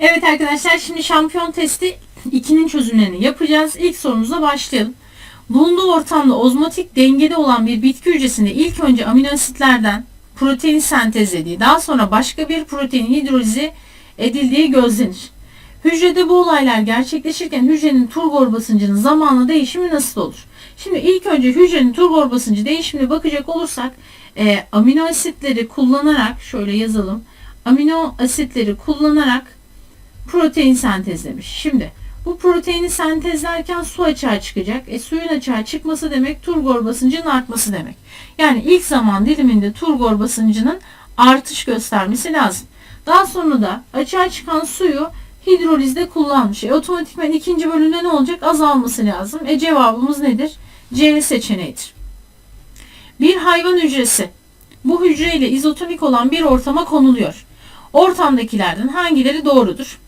Evet arkadaşlar şimdi şampiyon testi 2'nin çözümlerini yapacağız. İlk sorumuza başlayalım. Bulunduğu ortamda ozmotik dengede olan bir bitki hücresinde ilk önce amino asitlerden protein sentezlediği, daha sonra başka bir protein hidrolize edildiği gözlenir. Hücrede bu olaylar gerçekleşirken hücrenin turgor basıncının zamanla değişimi nasıl olur? Şimdi ilk önce hücrenin turgor basıncı değişimine bakacak olursak e, amino asitleri kullanarak şöyle yazalım. Amino asitleri kullanarak protein sentezlemiş. Şimdi bu proteini sentezlerken su açığa çıkacak. E suyun açığa çıkması demek turgor basıncının artması demek. Yani ilk zaman diliminde turgor basıncının artış göstermesi lazım. Daha sonra da açığa çıkan suyu hidrolizde kullanmış. E otomatikman ikinci bölümde ne olacak? Azalması lazım. E cevabımız nedir? C seçeneğidir. Bir hayvan hücresi bu hücreyle izotonik olan bir ortama konuluyor. Ortamdakilerden hangileri doğrudur?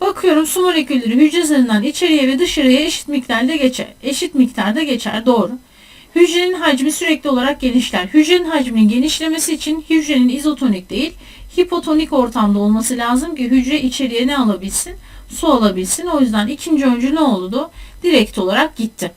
Bakıyorum su molekülleri hücre zarından içeriye ve dışarıya eşit miktarda geçer. Eşit miktarda geçer. Doğru. Hücrenin hacmi sürekli olarak genişler. Hücrenin hacminin genişlemesi için hücrenin izotonik değil, hipotonik ortamda olması lazım ki hücre içeriye ne alabilsin? Su alabilsin. O yüzden ikinci öncü ne oldu? Direkt olarak gitti.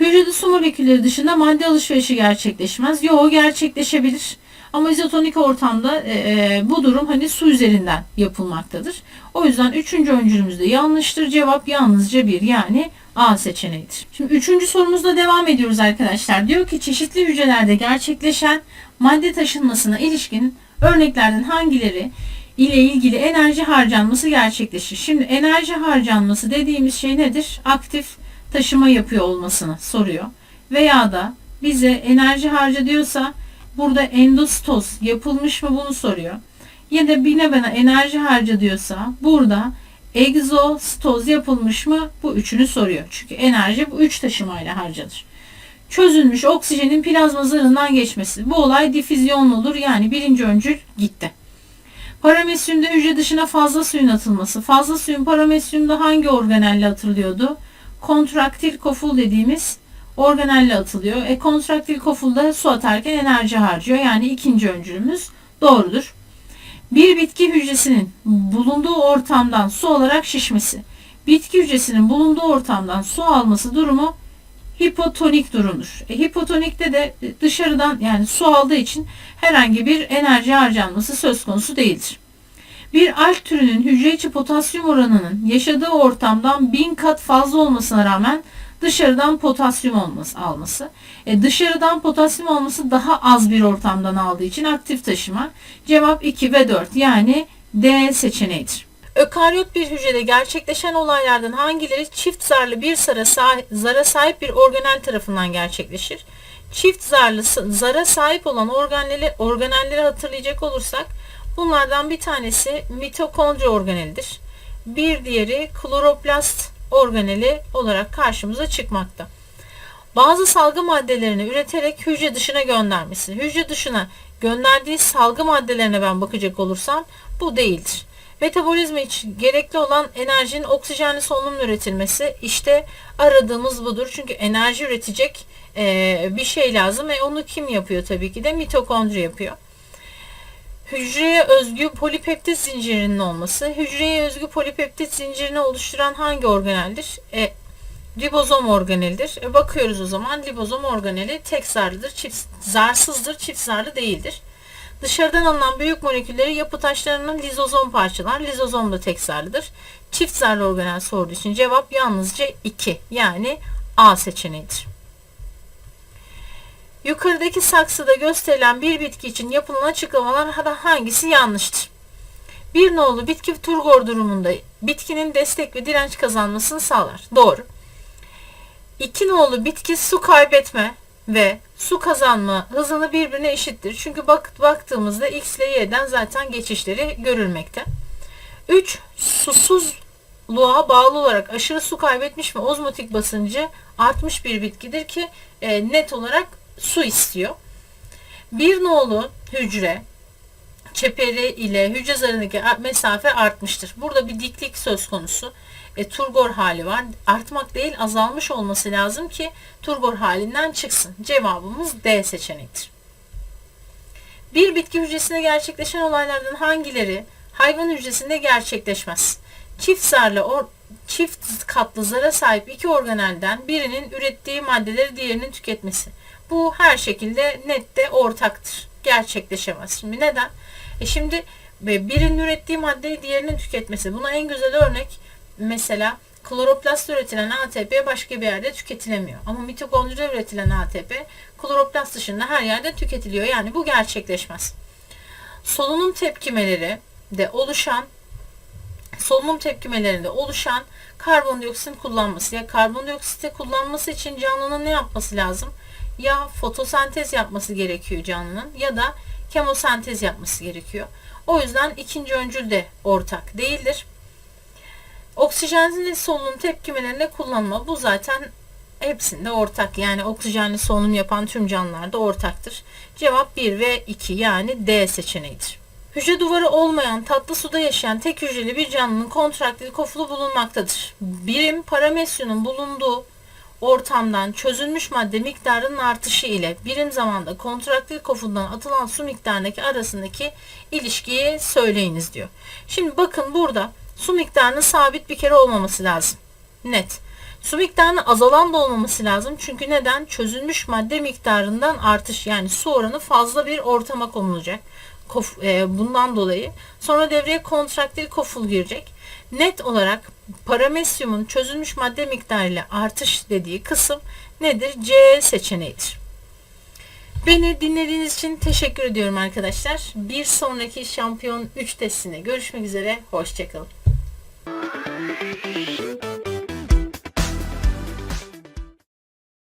Hücrede su molekülleri dışında madde alışverişi gerçekleşmez. Yo gerçekleşebilir. Ama izotonik ortamda e, e, bu durum hani su üzerinden yapılmaktadır. O yüzden üçüncü öncülümüz de yanlıştır. Cevap yalnızca bir yani A seçeneğidir. Şimdi üçüncü sorumuzda devam ediyoruz arkadaşlar. Diyor ki çeşitli hücrelerde gerçekleşen madde taşınmasına ilişkin örneklerden hangileri ile ilgili enerji harcanması gerçekleşir. Şimdi enerji harcanması dediğimiz şey nedir? Aktif taşıma yapıyor olmasını soruyor. Veya da bize enerji harca diyorsa burada endostoz yapılmış mı bunu soruyor. Ya da bine bana enerji harca diyorsa burada egzostoz yapılmış mı bu üçünü soruyor. Çünkü enerji bu üç taşımayla harcanır. Çözülmüş oksijenin plazma zarından geçmesi. Bu olay difüzyonlu olur yani birinci öncül gitti. Paramesyumda hücre dışına fazla suyun atılması. Fazla suyun paramesyumda hangi organelle atılıyordu? Kontraktil koful dediğimiz organelle atılıyor. E kontraktil kofulda su atarken enerji harcıyor. Yani ikinci öncülümüz doğrudur. Bir bitki hücresinin bulunduğu ortamdan su olarak şişmesi. Bitki hücresinin bulunduğu ortamdan su alması durumu hipotonik durumdur. E, hipotonikte de dışarıdan yani su aldığı için herhangi bir enerji harcanması söz konusu değildir. Bir alg türünün hücre içi potasyum oranının yaşadığı ortamdan bin kat fazla olmasına rağmen dışarıdan potasyum olması, alması. E, dışarıdan potasyum olması daha az bir ortamdan aldığı için aktif taşıma. Cevap 2 ve 4 yani D seçeneğidir. Ökaryot bir hücrede gerçekleşen olaylardan hangileri çift zarlı bir zara, sahip, zara sahip bir organel tarafından gerçekleşir? Çift zarlı zara sahip olan organelleri, organelleri hatırlayacak olursak bunlardan bir tanesi mitokondri organelidir. Bir diğeri kloroplast organeli olarak karşımıza çıkmakta. Bazı salgı maddelerini üreterek hücre dışına göndermesi. Hücre dışına gönderdiği salgı maddelerine ben bakacak olursam bu değildir. Metabolizma için gerekli olan enerjinin oksijenli solunumla üretilmesi işte aradığımız budur. Çünkü enerji üretecek e, bir şey lazım ve onu kim yapıyor tabii ki de mitokondri yapıyor. Hücreye özgü polipeptit zincirinin olması. Hücreye özgü polipeptit zincirini oluşturan hangi organeldir? E, ribozom organelidir. E, bakıyoruz o zaman ribozom organeli tek zarlıdır, çift zarsızdır, çift zarlı değildir. Dışarıdan alınan büyük molekülleri yapı taşlarının lizozom parçalar. Lizozom da tek zarlıdır. Çift zarlı organel sorduğu için cevap yalnızca 2 yani A seçeneğidir. Yukarıdaki saksıda gösterilen bir bitki için yapılan açıklamalar hangisi yanlıştır? Bir nolu bitki turgor durumunda bitkinin destek ve direnç kazanmasını sağlar. Doğru. İki nolu bitki su kaybetme ve su kazanma hızını birbirine eşittir. Çünkü bak, baktığımızda X ile Y'den zaten geçişleri görülmekte. 3. Susuzluğa bağlı olarak aşırı su kaybetmiş ve ozmotik basıncı artmış bir bitkidir ki e, net olarak su istiyor. Bir nolu hücre çeperi ile hücre zarındaki mesafe artmıştır. Burada bir diklik söz konusu. E, turgor hali var. Artmak değil azalmış olması lazım ki turgor halinden çıksın. Cevabımız D seçeneğidir. Bir bitki hücresinde gerçekleşen olaylardan hangileri hayvan hücresinde gerçekleşmez? Çift zarlı or- çift katlı zara sahip iki organelden birinin ürettiği maddeleri diğerinin tüketmesi. Bu her şekilde nette ortaktır. Gerçekleşemez. Şimdi neden? E şimdi e, birinin ürettiği maddeyi diğerinin tüketmesi. Buna en güzel örnek mesela kloroplastta üretilen ATP başka bir yerde tüketilemiyor. Ama mitokondride üretilen ATP kloroplast dışında her yerde tüketiliyor. Yani bu gerçekleşmez. Solunum tepkimeleri de oluşan solunum tepkimelerinde oluşan karbondioksitin kullanması ya karbondioksiti kullanması için canlının ne yapması lazım? Ya fotosentez yapması gerekiyor canlının ya da kemosentez yapması gerekiyor. O yüzden ikinci öncül de ortak değildir. Oksijenli solunum tepkimelerinde kullanma bu zaten hepsinde ortak. Yani oksijenli solunum yapan tüm canlılarda ortaktır. Cevap 1 ve 2 yani D seçeneğidir. Hücre duvarı olmayan tatlı suda yaşayan tek hücreli bir canlının kontraktil kofulu bulunmaktadır. Birim paramesyonun bulunduğu ortamdan çözülmüş madde miktarının artışı ile birim zamanda kontraktil kofuldan atılan su miktarındaki arasındaki ilişkiyi söyleyiniz diyor. Şimdi bakın burada su miktarının sabit bir kere olmaması lazım. Net. Su miktarının azalan da olmaması lazım. Çünkü neden? Çözülmüş madde miktarından artış yani su oranı fazla bir ortama konulacak. E, bundan dolayı. Sonra devreye kontraktil koful girecek. Net olarak paramesyumun çözülmüş madde miktarıyla artış dediği kısım nedir? C seçeneğidir. Beni dinlediğiniz için teşekkür ediyorum arkadaşlar. Bir sonraki şampiyon 3 testine görüşmek üzere. Hoşçakalın.